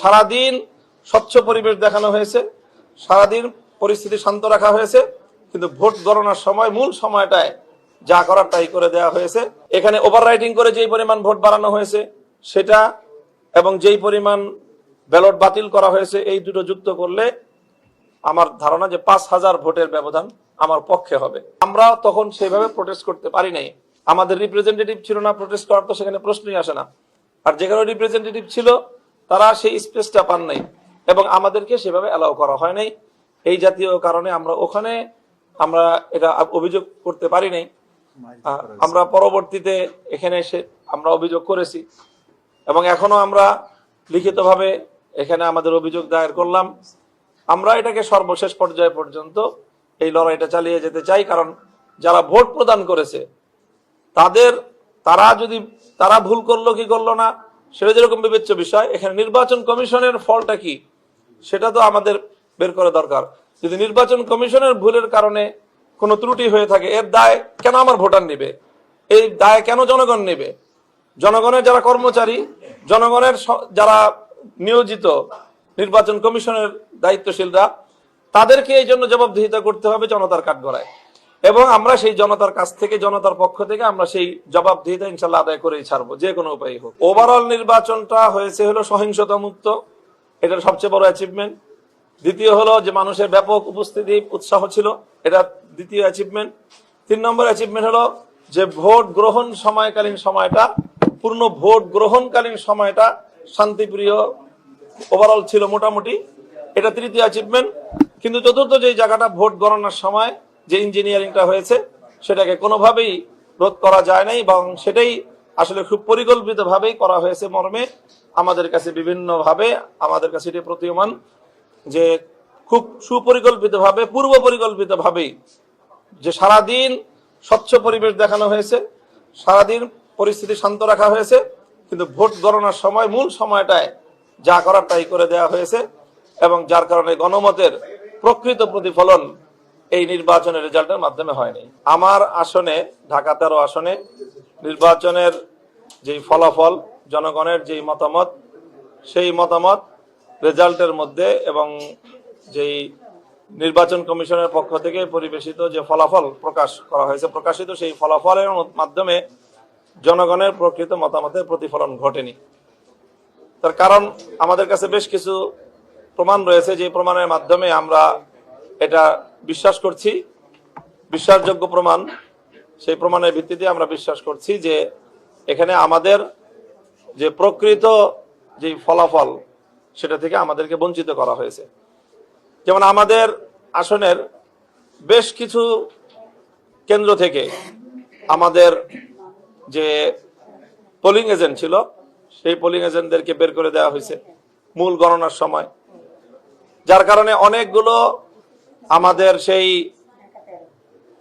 সারাদিন স্বচ্ছ পরিবেশ দেখানো হয়েছে, সারাদিন পরিস্থিতি শান্ত রাখা হয়েছে, কিন্তু ভোট গণনার সময়, মূল সময়টায় যা করার তাই করে দেওয়া হয়েছে। এখানে ওভাররাইটিং করে যেই পরিমাণ ভোট বাড়ানো হয়েছে, সেটা এবং যেই পরিমাণ ব্যালট বাতিল করা হয়েছে, এই দুটো যুক্ত করলে আমার ধারণা যে পাঁচ হাজার ভোটের ব্যবধান আমার পক্ষে হবে। আমরা তখন সেভাবে প্রোটেস্ট করতে পারি নাই। আমাদের রিপ্রেজেন্টেটিভ ছিল না প্রোটেস্ট করার তো সেখানে প্রশ্নই আসে না। আর যেখানে রিপ্রেজেন্টেটিভ ছিল তারা সেই স্পেসটা পান নাই এবং আমাদেরকে সেভাবে অ্যালাউ করা হয় নাই। এই জাতীয় কারণে আমরা ওখানে আমরা এটা অভিযোগ করতে পারি নাই। আমরা পরবর্তীতে এখানে এসে আমরা অভিযোগ করেছি এবং এখনও আমরা লিখিতভাবে এখানে আমাদের অভিযোগ দায়ের করলাম। আমরা এটাকে সর্বশেষ পর্যায় পর্যন্ত এই লড়াইটা চালিয়ে যেতে চাই, কারণ যারা ভোট প্রদান করেছে, তাদের, তারা যদি, তারা ভুল করল কি করল না সেটা যেরকম বিবেচ্য বিষয়, এখানে নির্বাচন কমিশনের ফলটা কি? সেটা তো আমাদের বের করা দরকার। যদি নির্বাচন কমিশনের ভুলের কারণে কোনো ত্রুটি হয়ে থাকে, এর দায় কেন আমার ভোটার নেবে? এই দায় কেন জনগণ নেবে? জনগণের যারা কর্মচারী, জনগণের যারা নিয়োজিত নির্বাচন কমিশনের দায়িত্বশীলরা, তাদেরকে এই জন্য জবাবদিহিতা করতে হবে জনতার কাঠগড়ায়। এবং আমরা সেই জনতার কাছ থেকে, জনতার পক্ষ থেকে আমরা সেই জবাবদিহিতা ইনশাল্লাহ আদায় করেই ছাড়বো, যে কোনো উপায় হোক। ওভারঅল নির্বাচনটা হয়েছে হলো সহিংসতা মুক্ত এটার সবচেয়ে বড় অ্যাচিভমেন্ট দ্বিতীয় হলো যে মানুষের ব্যাপক উপস্থিতি, উৎসাহ ছিল, এটা দ্বিতীয় অ্যাচিভমেন্ট তিন নম্বর অ্যাচিভমেন্ট হলো যে ভোট গ্রহণ সময়কালীন সময়টা, পূর্ণ ভোট গ্রহণকালীন সময়টা শান্তিপ্রিয় ওভারঅল ছিল মোটামুটি, এটা তৃতীয় অ্যাচিভমেন্ট কিন্তু চতুর্থ যে জায়গাটা ভোট গণনার সময় যে ইঞ্জিনিয়ারিংটা হয়েছে, সেটাকে কোনোভাবেই রোধ করা যায় নাই এবং সেটাই আসলে খুব পরিকল্পিতভাবেই করা হয়েছে মর্মে। আমাদের কাছে বিভিন্নভাবে, আমাদের কাছে এটি প্রতীয়মান যে খুব সুপরিকল্পিতভাবে, পূর্ব পরিকল্পিতভাবেই যে সারাদিন স্বচ্ছ পরিবেশ দেখানো হয়েছে, সারাদিন পরিস্থিতি শান্ত রাখা হয়েছে, কিন্তু ভোট গণনার সময়, মূল সময়টায় যা করার তাই করে দেওয়া হয়েছে এবং যার কারণে গণমতের প্রকৃত প্রতিফলন এই নির্বাচনের রেজাল্টের মাধ্যমে হয়নি। আমার আসনে, ঢাকা তেরো আসনে, নির্বাচনের যেই ফলাফল, জনগণের যেই মতামত, সেই মতামত রেজাল্টের মধ্যে এবং যেই নির্বাচন কমিশনের পক্ষ থেকে পরিবেশিত যে ফলাফল প্রকাশ করা হয়েছে, প্রকাশিত সেই ফলাফলের মাধ্যমে জনগণের প্রকৃত মতামতের প্রতিফলন ঘটেনি। তার কারণ আমাদের কাছে বেশ কিছু প্রমাণ রয়েছে। যে প্রমাণের মাধ্যমে আমরা এটা বিশ্বাস করছি। বিশ্বাসযোগ্য প্রমাণ, সেই প্রমাণের ভিত্তিতে আমরা বিশ্বাস করছি যে এখানে আমাদের যে প্রকৃত যে ফলাফল, সেটা থেকে আমাদেরকে বঞ্চিত করা হয়েছে। যেমন আমাদের আসনের বেশ কিছু কেন্দ্র থেকে আমাদের যে পোলিং এজেন্ট ছিল, সেই পোলিং এজেন্টদেরকে বের করে দেওয়া হয়েছে মূল গণনার সময়। যার কারণে অনেকগুলো আমাদের সেই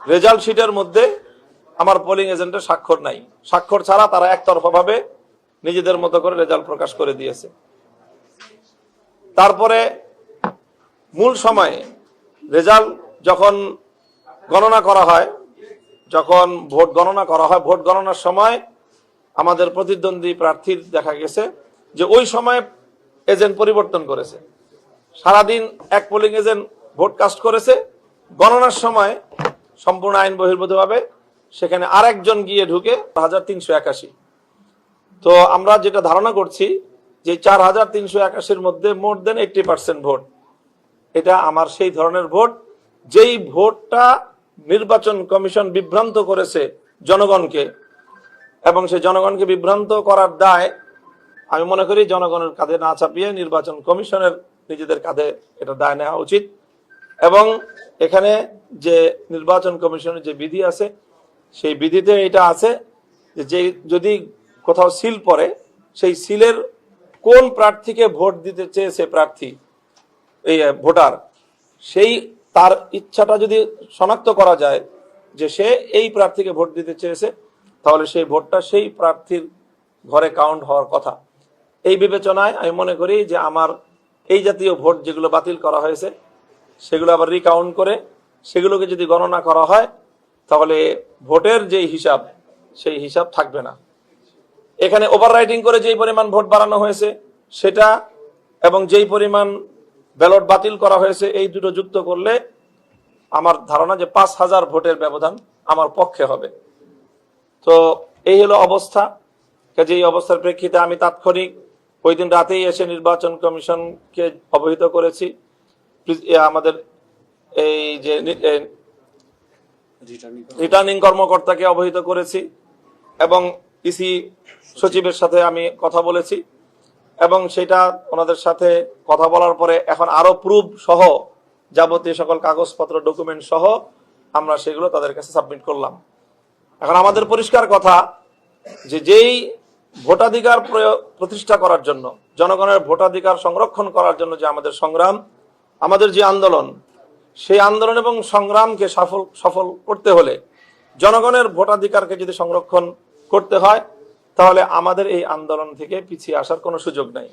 রেজাল্ট শিটের মধ্যে আমার পোলিং এজেন্টের স্বাক্ষর নাই। স্বাক্ষর ছাড়া তারা একতরফাভাবে নিজেদের মতো করে রেজাল্ট প্রকাশ করে দিয়েছে। তারপরে মূল সময়ে রেজাল্ট যখন গণনা করা হয়, যখন ভোট গণনা করা হয়, ভোট গণনার সময় আমাদের প্রতিদ্বন্দ্বী প্রার্থীর দেখা গেছে যে ওই সময় এজেন্ট পরিবর্তন করেছে। সারাদিন এক পোলিং এজেন্ট ভোট কাস্ট করেছে। গণনার সময় সম্পূর্ণ আইন বহির্ভূতভাবে সেখানে আরেকজন গিয়ে ঢুকে হাজার তিনশো একাশি। তো আমরা যেটা ধারণা করছি যে চার হাজার তিনশো একাশির মধ্যে more than eighty percent vote. এটা আমার সেই ধরনের ভোট। যেই ভোটটা নির্বাচন কমিশন বিভ্রান্ত করেছে জনগণকে এবং সেই জনগণকে বিভ্রান্ত করার দায় আমি মনে করি জনগণের কাঁধে না চাপিয়ে নির্বাচন কমিশনের নিজেদের কাঁধে এটা দায় নেওয়া উচিত। এবং এখানে যে নির্বাচন কমিশনের যে বিধি আছে, সেই বিধিতে এটা আছে যে যদি কোথাও সিল পড়ে, সেই সিলের কোন প্রার্থীকে ভোট দিতে চেয়েছে প্রার্থী, এই ভোটার, সেই তার ইচ্ছাটা যদি শনাক্ত করা যায় যে সে এই প্রার্থীকে ভোট দিতে চেয়েছে, তাহলে সেই ভোটটা সেই প্রার্থীর ঘরে কাউন্ট হওয়ার কথা। এই বিবেচনায় আমি মনে করি যে আমার এই জাতীয় ভোট যেগুলো বাতিল করা হয়েছে সেগুলো আবার রিকাউন্ট করে সেগুলোকে যদি গণনা করা হয়, তাহলে ভোটের যে হিসাব, সেই হিসাব থাকবে না। এখানে ওভাররাইটিং করে যেই পরিমাণ ভোট বাড়ানো হয়েছে, সেটা এবং যেই পরিমাণ ব্যালট বাতিল করা হয়েছে, এই দুটো যুক্ত করলে আমার ধারণা যে পাঁচ হাজার ভোটের ব্যবধান আমার পক্ষে হবে। তো এই হলো অবস্থা। কাজে এই অবস্থার প্রেক্ষিতে আমি তাৎক্ষণিক ওই দিন রাতেই এসে নির্বাচন কমিশনকে অবহিত করেছি। আমাদের এই যে রিটার্নিং কর্মকর্তাকে অবহিত করেছি এবং ইসি সচিবের সাথে আমি কথা বলেছি এবং সেটা ওনাদের সাথে কথা বলার পরে এখন আরও প্রুফ সহ যাবতীয় সকল কাগজপত্র ডকুমেন্ট সহ আমরা সেগুলো তাদের কাছে সাবমিট করলাম। এখন আমাদের পরিষ্কার কথা যে যেই ভোটাধিকার প্রতিষ্ঠা করার জন্য জনগণের ভোটাধিকার সংরক্ষণ করার জন্য যে আমাদের সংগ্রাম আমাদের যে আন্দোলন, সেই আন্দোলন এবং সংগ্রামকে সফল সফল করতে হলে জনগণের ভোটাধিকারকে যদি সংরক্ষণ করতে হয়, তাহলে আমাদের এই আন্দোলন থেকে পিছিয়ে আসার কোনো সুযোগ নাই।